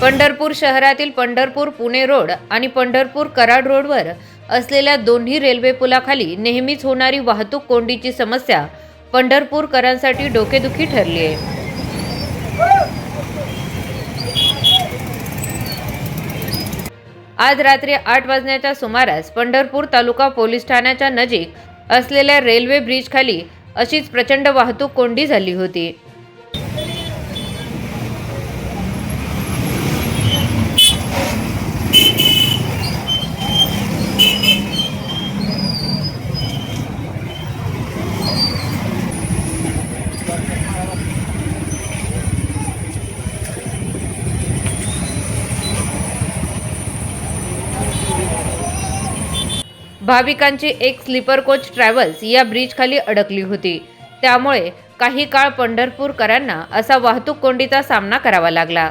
पंढरपूर शहरातील पंढरपूर पुणे रोड आणि पंढरपूर कराड रोडवर असलेल्या दोन्ही रेल्वे पुलाखाली नेहमीच होणारी वाहतूक कोंडीची समस्या पंढरपूरकरांसाठी डोकेदुखी ठरली आहे. आज रात्री आठ वाजण्याच्या सुमारास पंढरपूर तालुका पोलीस ठाण्याच्या नजीक असलेल्या रेल्वे ब्रिजखाली अशीच प्रचंड वाहतूक कोंडी झाली होती. भाविकांची एक स्लीपर कोच ट्रॅव्हल्स या ब्रिजखाली अडकली होती. त्यामुळे काही काळ पंढरपूरकरांना असा वाहतूक कोंडीचा सामना करावा लागला.